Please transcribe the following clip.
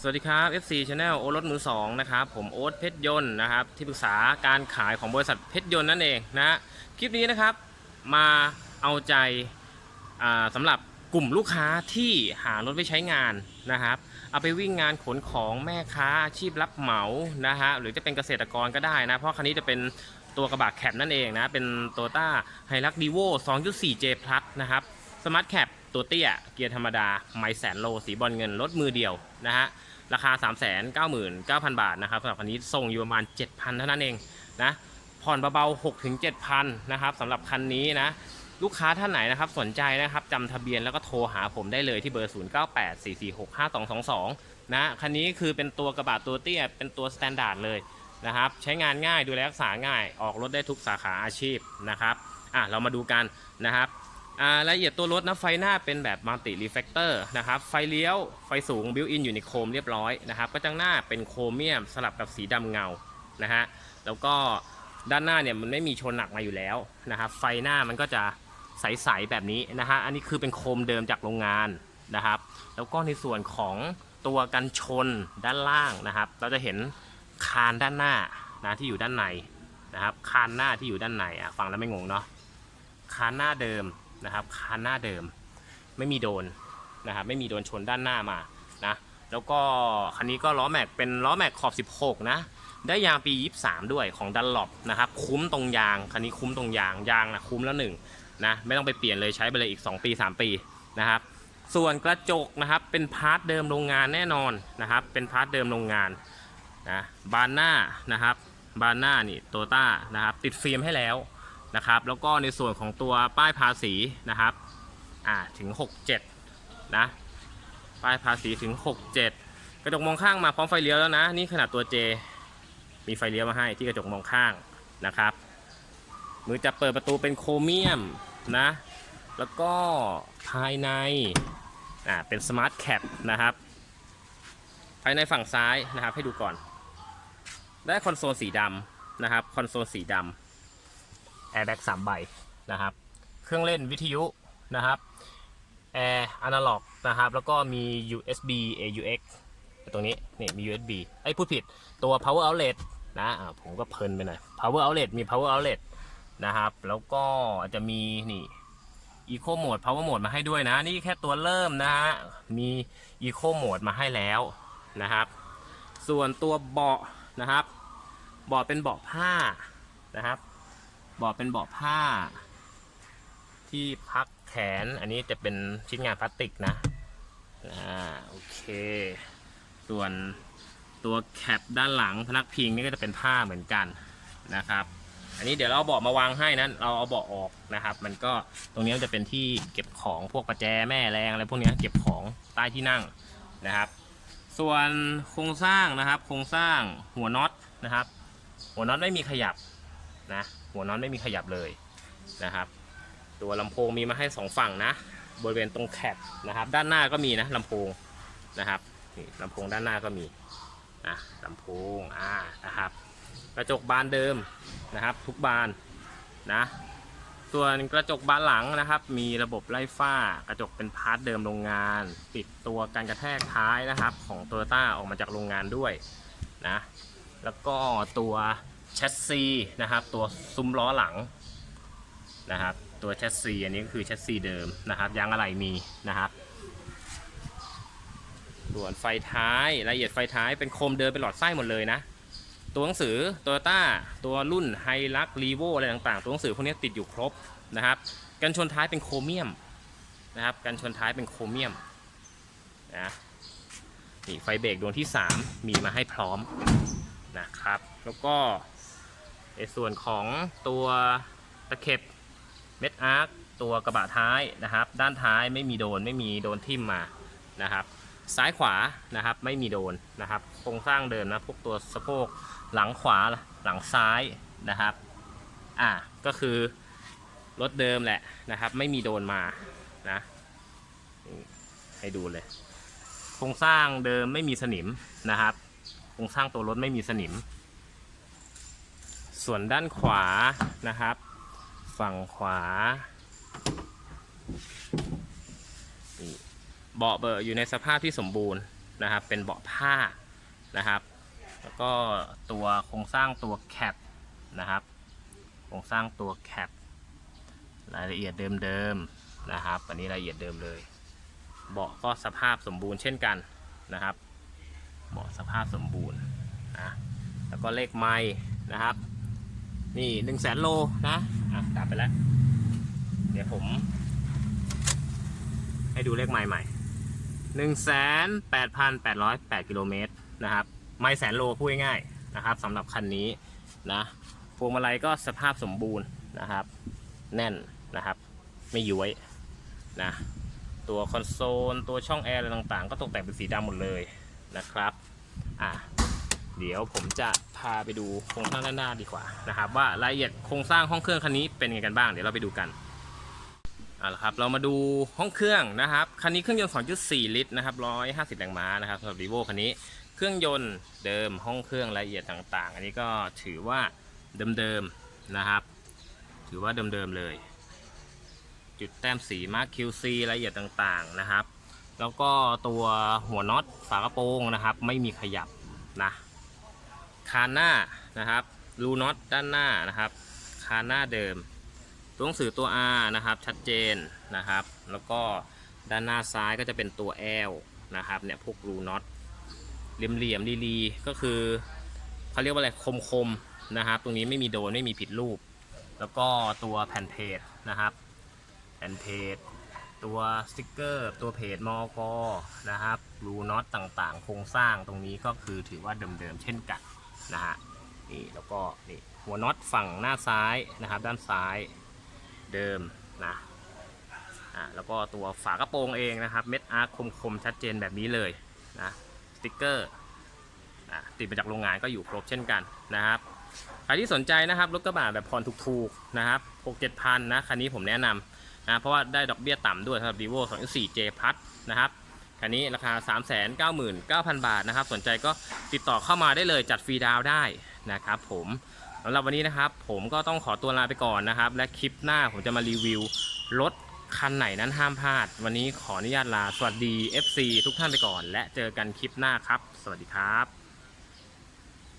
สวัสดีครับ FC Channel โอรถมือ2นะครับ ผมโอ๊ตเพชรยนต์นะครับ ที่ปรึกษาการขายของบริษัทเพชรยนต์นั่นเองนะคลิปนี้นะครับมาเอาใจอ่าสำหรับกลุ่มลูกค้าที่หารถไว้ใช้งานนะครับ เอาไปวิ่งงานขนของแม่ค้าอาชีพรับเหมานะฮะหรือจะเป็นเกษตรกรก็ได้นะ เพราะคันนี้จะเป็นตัวกระบะแคปนั่นเองนะ เป็นโตต้าไฮรักดีโว 2.4J Plus นะครับสมาร์ทแคป ตัวเตี้ย เกียร์ธรรมดา ไม่แสนโล สีบอลเงิน รถมือเดียวนะฮะ ราคา 3 9 9 0 0 0 บาทนะครับสำหรับคันนี้ส่งอยู่ประมาณ 7,000 เท่านั้นเองนะผ่อนเบาๆ6ถึง7,000นะครับสำหรับคันนี้นะลูกค้าท่านไหนนะครับสนใจนะครับจำทะเบียนแล้วก็โทรหาผมได้เลยที่เบอร์ 0984465222 นะคันนี้คือเป็นตัวกระบะตัวเตี้ย เป็นตัวสแตนดาร์ดเลยนะครับใช้งานง่ายดูแลรักษาง่ายออกรถได้ทุกสาขาอาชีพนะครับอะเรามาดูกันนะครับ อ่ารายละเอียดตัวรถนะไฟหน้าเป็นแบบมัลติรีเฟกเตอร์นะครับไฟเลี้ยวไฟสูงบิวอินอยู่ในโคมเรียบร้อยนะครับก็จังหน้าเป็นโครเมียมสลับกับสีดำเงานะฮะแล้วก็ด้านหน้าเนี่ยมันไม่มีชนหนักมาอยู่แล้วนะครับไฟหน้ามันก็จะใสๆแบบนี้นะฮะอันนี้คือเป็นโคมเดิมจากโรงงานนะครับ แล้วก็ในส่วนของตัวกันชนด้านล่างนะครับ เราจะเห็นคานด้านหน้านะที่อยู่ด้านในนะครับคานหน้าที่อยู่ด้านในอะฟังแล้วไม่งงเนาะคานหน้าเดิม นะครับคันหน้าเดิมไม่มีโดนนะครับไม่มีโดนชนด้านหน้ามานะแล้วก็คันนี้ก็ล้อแม็กเป็นล้อแม็กขอบ 16 นะได้ยางปี 23 ด้วยของดันลอปนะครับคุ้มตรงยางคันนี้คุ้มตรงยางยางนะคุ้มแล้วหนึ่งนะไม่ต้องไปเปลี่ยนเลยใช้ไปเลยอีก 2 ปี 3 ปีนะครับส่วนกระจกนะครับเป็นพาร์ทเดิมโรงงานแน่นอนนะครับเป็นพาร์ทเดิมโรงงานนะบานหน้านะครับบานหน้านี่โตต้านะครับติดฟิล์มให้แล้ว นะครับ แล้วก็ในส่วนของตัวป้ายภาษีนะครับอ่าถึง 67 นะ ป้ายภาษีถึง 67 กระจกมองข้างมาพร้อมไฟเลี้ยวแล้วนะ นี่ขนาดตัว J มีไฟเลี้ยวมาให้ที่กระจกมองข้างนะครับ มือจับเปิดประตูเป็นโครเมียมนะ แล้วก็ภายในอ่าเป็นสมาร์ทแคปนะครับ ภายในฝั่งซ้ายนะครับให้ดูก่อน ได้คอนโซลสีดำนะครับ คอนโซลสีดำ ร์แบ็กสามใบนะครับ เครื่องเล่นวิทยุนะครับแอร์อนาล็อกนะครับ แล้วก็มี USB AUX ตรงนี้นี่มี USB ไอ้พูดผิดตัว power outlet นะผมก็เพลินไปหน่อย power outlet มี power outlet นะครับ แล้วก็จะมีนี่ eco mode power mode มาให้ด้วยนะ นี่แค่ตัวเริ่มนะฮะ มี eco mode มาให้แล้วนะครับ ส่วนตัวเบาะนะครับ เบาะเป็นเบาะผ้านะครับ เบาะเป็นเบาะผ้า ที่พักแขน อันนี้จะเป็นชิ้นงานพลาสติกนะ อ่า โอเค ส่วนตัวแคปด้านหลังพนักพิงนี่ก็จะเป็นผ้าเหมือนกันนะครับ อันนี้เดี๋ยวเราเบาะมาวางให้นะเราเอาเบาะออกนะครับ มันก็ตรงนี้มันจะเป็นที่เก็บของพวกประแจแม่แรงอะไรพวกนี้เก็บของใต้ที่นั่งนะครับ ส่วนโครงสร้างนะครับ โครงสร้างหัวน็อตนะครับ หัวน็อตไม่มีขยับ นะหัวน็อตไม่มีขยับเลยนะครับ ตัวลำโพงมีมาให้สองฝั่งนะ บริเวณตรงแคปนะครับ ด้านหน้าก็มีนะลำโพงนะครับนี่ลำโพงด้านหน้าก็มีนะลำโพงอ่านะครับ กระจกบานเดิมนะครับ ทุกบานนะส่วนกระจกบานหลังนะครับ มีระบบไล่ฝ้ากระจกเป็นพาร์ทเดิมโรงงาน ติดตัวกันกระแทกท้ายนะครับ ของโตโยต้าออกมาจากโรงงานด้วยนะแล้วก็ตัว แชสซีนะครับ ตัวซุ้มล้อหลังนะครับ ตัวแชสซีอันนี้ก็คือแชสซีเดิมนะครับยางอะไหล่มีนะครับ ส่วนไฟท้ายรายละเอียดไฟท้ายเป็นโคมเดิมเป็นหลอดไส้หมดเลยนะตัวหนังสือโตโยต้าตัวรุ่นไฮลักรีโวอะไรต่างๆ ตัวหนังสือพวกนี้ติดอยู่ครบนะครับกันชนท้ายเป็นโครเมียมนะครับกันชนท้ายเป็นโครเมียมนะนี่ไฟเบรกดวงที่ 3 มีมาให้พร้อมนะครับ แล้วก็ ในส่วนของตัวตะเข็บเม็ดอาร์คตัวกระบะท้ายนะครับ ด้านท้ายไม่มีโดนไม่มีโดนทิ่มมานะครับ ซ้ายขวานะครับไม่มีโดนนะครับโครงสร้างเดิมนะพวกตัวสะโพกหลังขวาหลังซ้ายนะครับอ่าก็คือรถเดิมแหละนะครับ ไม่มีโดนมานะให้ดูเลย โครงสร้างเดิมไม่มีสนิมนะครับ โครงสร้างตัวรถไม่มีสนิม ส่วนด้านขวานะครับ ฝั่งขวาเบาะเบอร์อยู่ในสภาพที่สมบูรณ์นะครับ เป็นเบาะผ้านะครับ แล้วก็ตัวโครงสร้างตัวแคปนะครับ โครงสร้างตัวแคปรายละเอียดเดิมๆนะครับ อันนี้รายละเอียดเดิมเลย เบาะก็สภาพสมบูรณ์เช่นกันนะครับ เบาะสภาพสมบูรณ์นะ แล้วก็เลขไม้นะครับ นี่หนึ่งแสนโลนะอะดับไปแล้ว เดี๋ยวผม ให้ดูเลขไม้ใหม่หนึ่งแสนแปดพันแปดร้อยแปดกิโลเมตรนะครับ ไม้แสนโลพูดง่ายๆนะครับสำหรับคันนี้นะพวงมาลัยก็สภาพสมบูรณ์นะครับ แน่นนะครับ ไม่ย้วยนะตัวคอนโซล ตัวช่องแอร์อะไรต่างๆ ก็ตกแต่งเป็นสีดำหมดเลยนะครับ เดี๋ยวผมจะพาไปดูโครงสร้างด้านหน้าดีกว่านะครับ ว่ารายละเอียดโครงสร้างห้องเครื่องคันนี้เป็นไงกันบ้าง เดี๋ยวเราไปดูกันเอาละครับเรามาดูห้องเครื่องนะครับคันนี้เครื่องยนต์ 2.4 ลิตรนะครับ150 แรงม้านะครับสำหรับ Vivo คันนี้เครื่องยนต์เดิมห้องเครื่องรายละเอียดต่างๆ อันนี้ก็ถือว่าเดิมๆนะครับ ถือว่าเดิมๆเลย จุดแต้มสีมาร์ค QC รายละเอียดต่างๆนะครับ แล้วก็ตัวหัวน็อตฝากระโปรงนะครับ ไม่มีขยับนะ คานหน้านะครับรูน็อตด้านหน้านะครับ คานหน้าเดิม ตัวหนังสือตัว R นะครับชัดเจนนะครับ แล้วก็ด้านหน้าซ้ายก็จะเป็นตัว L นะครับเนี่ยพวกรูน็อตเหลี่ยมๆดีๆก็คือเขาเรียกว่าอะไรคมๆนะครับ ตรงนี้ไม่มีโดนไม่มีผิดรูป แล้วก็ตัวแผ่นเพจนะครับ แผ่นเพจตัวสติกเกอร์ ตัวเพจมอกนะครับรูน็อตต่างๆ โครงสร้างตรงนี้ก็คือถือว่าเดิมๆเช่นกัน นะฮะนี่แล้วก็นี่หัวน็อตฝั่งหน้าซ้ายนะครับ ด้านซ้ายเดิมนะอ่าแล้วก็ตัวฝากระโปรงเองนะครับ เม็ดอาร์คมๆชัดเจนแบบนี้เลยนะสติกเกอร์อะติดมาจากโรงงานก็อยู่ครบเช่นกันนะครับใครที่สนใจนะครับรถกระบะแบบผ่อนถูกๆนะครับ6 7พันนะคันนี้ผมแนะนำนะเพราะว่าได้ดอกเบี้ยต่ำด้วยสำหรับ vivo 2.4 J Plus นะครับ คันนี้ราคา 399,000 บาทนะครับ สนใจก็ติดต่อเข้ามาได้เลยจัดฟรีดาวได้นะครับผมสำหรับวันนี้นะครับ ผมก็ต้องขอตัวลาไปก่อนนะครับ และคลิปหน้าผมจะมารีวิวรถคันไหนนั้นห้ามพลาด วันนี้ขออนุญาตลา สวัสดี FC ทุกท่านไปก่อน และเจอกันคลิปหน้าครับ สวัสดีครับ